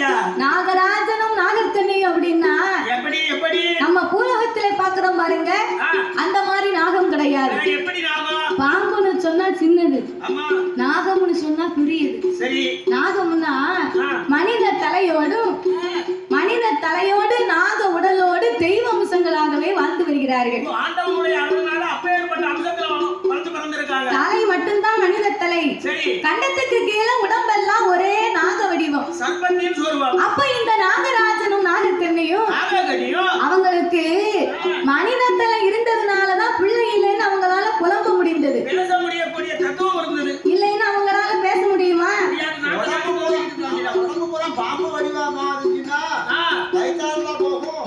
ஐயா நாகராஜனும் நாகக்கண்ணியும் அப்படின்னா எப்படி எப்படி? நம்ம பூலோகத்திலே பாக்குறோம் பாருங்க. அந்த மாதிரி நாகம் கிடையாது. எப்படி நாகம்? பாம்புன்னு சொன்னா சின்னது. நாகம்னு சொன்னா பெரியது சரி. நாகம்னா. மனித தலையோடும் மனித தலையோடு நாக உடலோடு தெய்வ அம்சங்களாகவே வாழ்ந்து வருகிறார்கள். தலை மட்டும்தான் மனித தலை. கண்டத்துக்கு கீழே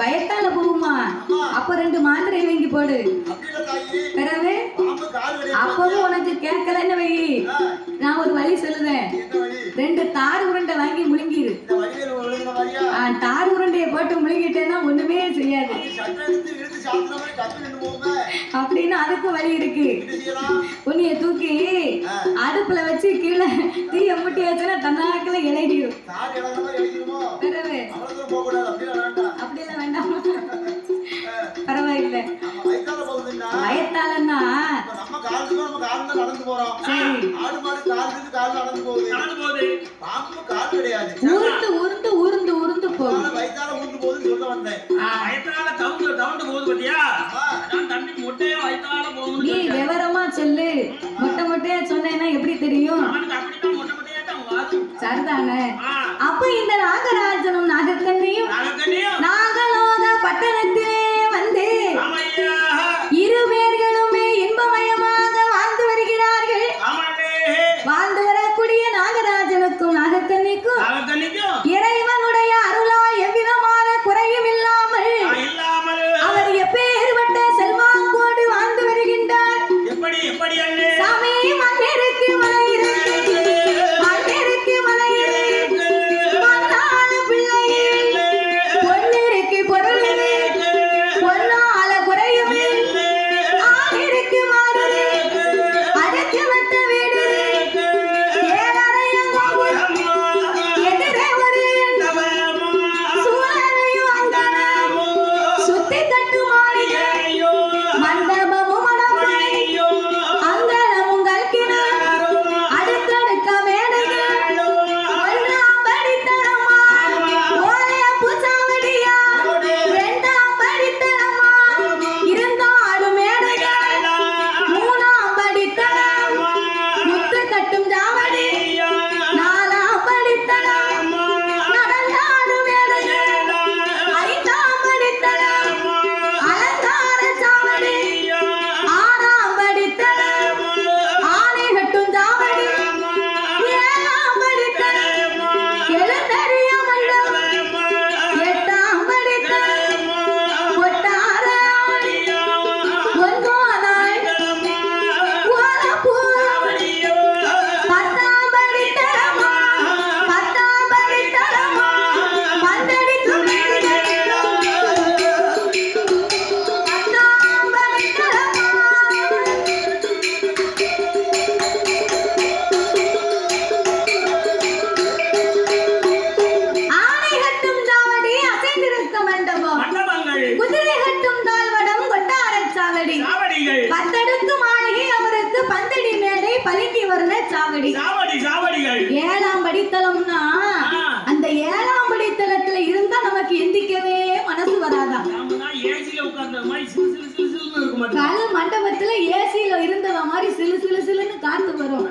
பயத்தால போகுமா? அப்ப ரெண்டு மாத்திரை வாங்கி போடு. பிறகு அப்பவும் உனக்கு கேட்கலன்னு வை நான் ஒரு வழி சொல்லுவேன் ரெண்டு தார் உருண்டை வாங்கி ஆ, தார் உருண்டையை போட்டு முழுங்கிட்டேன்னா ஒண்ணுமே செய்யாது. அப்படின்னு அதுக்கு வழி இருக்கு. உன்னைய தூக்கி அடுப்புல வச்சு கீழே தீய முட்டி வச்சுன்னா தன்னாக்கில எழுதிருமோ பிறகு பரவாயில்லை. இப்ப நம்ம காலத்துக்கு நம்ம காலம் தான் நடந்து போறோம் சரி. ஆடு மாடு காலத்துக்கு கால் நடந்து போகுது நடந்து போகுது பாம்பு கால் கிடையாது போகுதுன்னு சொல்ல. வந்தேன் வயித்தால தவுண்டு தவுண்டு போகுது பாத்தியா தம்பி முட்டையா வயித்தால நீ சொல்லிட்டேன். விவரமா சொல்லு மொட்டை மொட்டையா சொன்னேன்னா எப்படி தெரியும் சரிதானே அப்ப இந்த நாகராஜனும் நாகக்கண்ணியும் சாவடி சாவடி சாவடிகள். ஏழாம் படித்தளம்னா. அந்த ஏழாம் படித்தளத்துல இருந்தா நமக்கு எந்திக்கவே மனசு பாருங்க. கல் மண்டபத்துல ஏசியில இருந்தவ மாதிரி சிலு சிலு சிலுன்னு காத்து வரும்.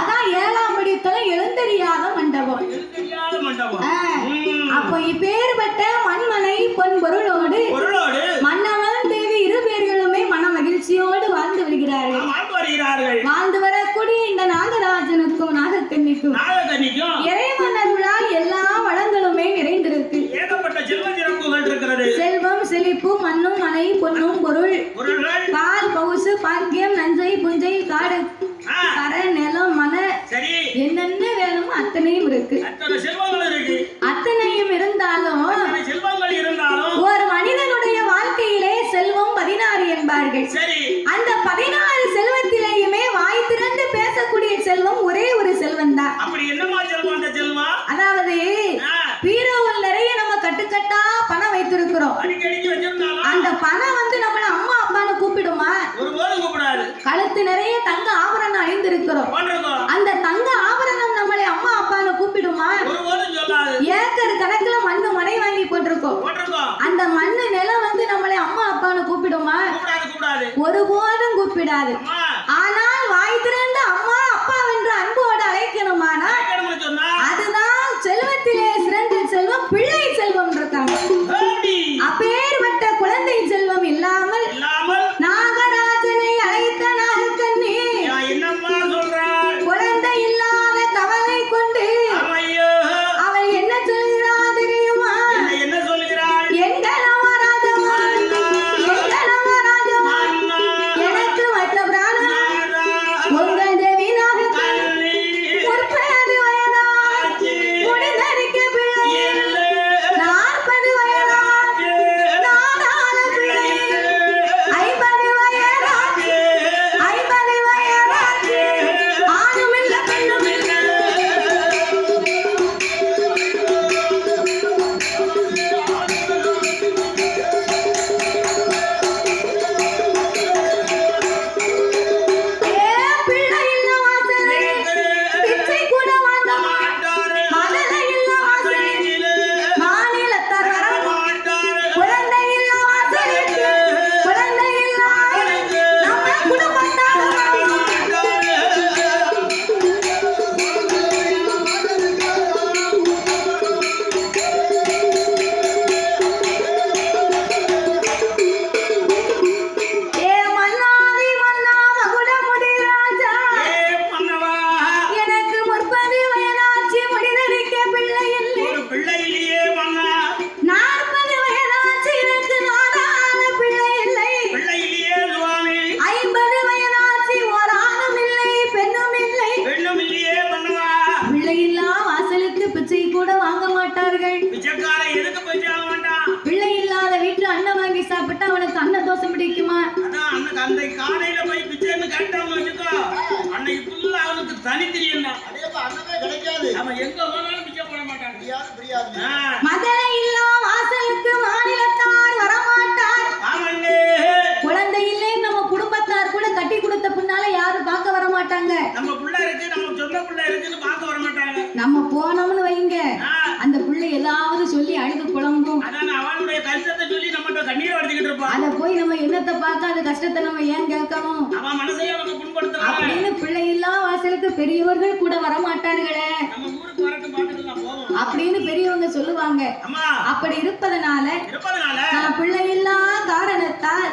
அதான் ஏழாம் படித்தளம் எழுந்தறியாத மண்டபம். அப்போ இப்பேற்பட்ட மண்மனை பொன் பொருளோடு மன்னவன் தேவி இரு பேர்களுமே மன மகிழ்ச்சியோடு வாழ்ந்து வருகிறார்கள். வாழ்ந்து வருகிறார்கள் அளிக்கும் எல்லா வளங்களுமே நிறைந்திருக்கு. செல்வம் செழிப்பு மண்ணும் மனை பொன்னும் பொருள் பால் பவுசு பாக்கியம் நஞ்சை புஞ்சை காடு கர நிலம் மன. என்னென்ன வேணுமோ அத்தனையும் இருக்கு. வச்சிருக்கிறோம் அந்த பணம் வந்து நம்மள அம்மா அப்பான்னு கூப்பிடுமா? கழுத்து நிறைய தங்க ஆபரணம் அணிந்திருக்கிறோம். அந்த தங்க ஆபரணம் நம்மளை அம்மா அப்பான்னு கூப்பிடுமா? ஏக்கர் கணக்குல மண்ணு மனை வாங்கி போட்டிருக்கோம். அந்த மண்ணு நிலம் வந்து நம்மளை அம்மா அப்பான்னு கூப்பிடுமா? ஒருபோதும் கூப்பிடாது. எங்க போனாலும் வாசலுக்கு மாநிலத்தார் வரமாட்டார். ஆமண்ணே குழந்தை நம்ம குடும்பத்தார் கூட கட்டி கொடுத்த பின்னால யாரும் பார்க்க வர மாட்டாங்க நம்ம போனோம்னு வைங்க. அந்த புள்ளை ஏதாவது சொல்லி அழுது புலம்பும். போய் நம்ம என்னத்தை பார்த்தா அந்த கஷ்டத்தை நம்ம ஏன் கேட்கணும்? அப்படின்னு பிள்ளை இல்லா வாசலுக்கு பெரியவர்கள் கூட வர மாட்டார்களே அப்படின்னு பெரியவங்க சொல்லுவாங்க. அப்படி இருப்பதனால நான் பிள்ளை காரணத்தால்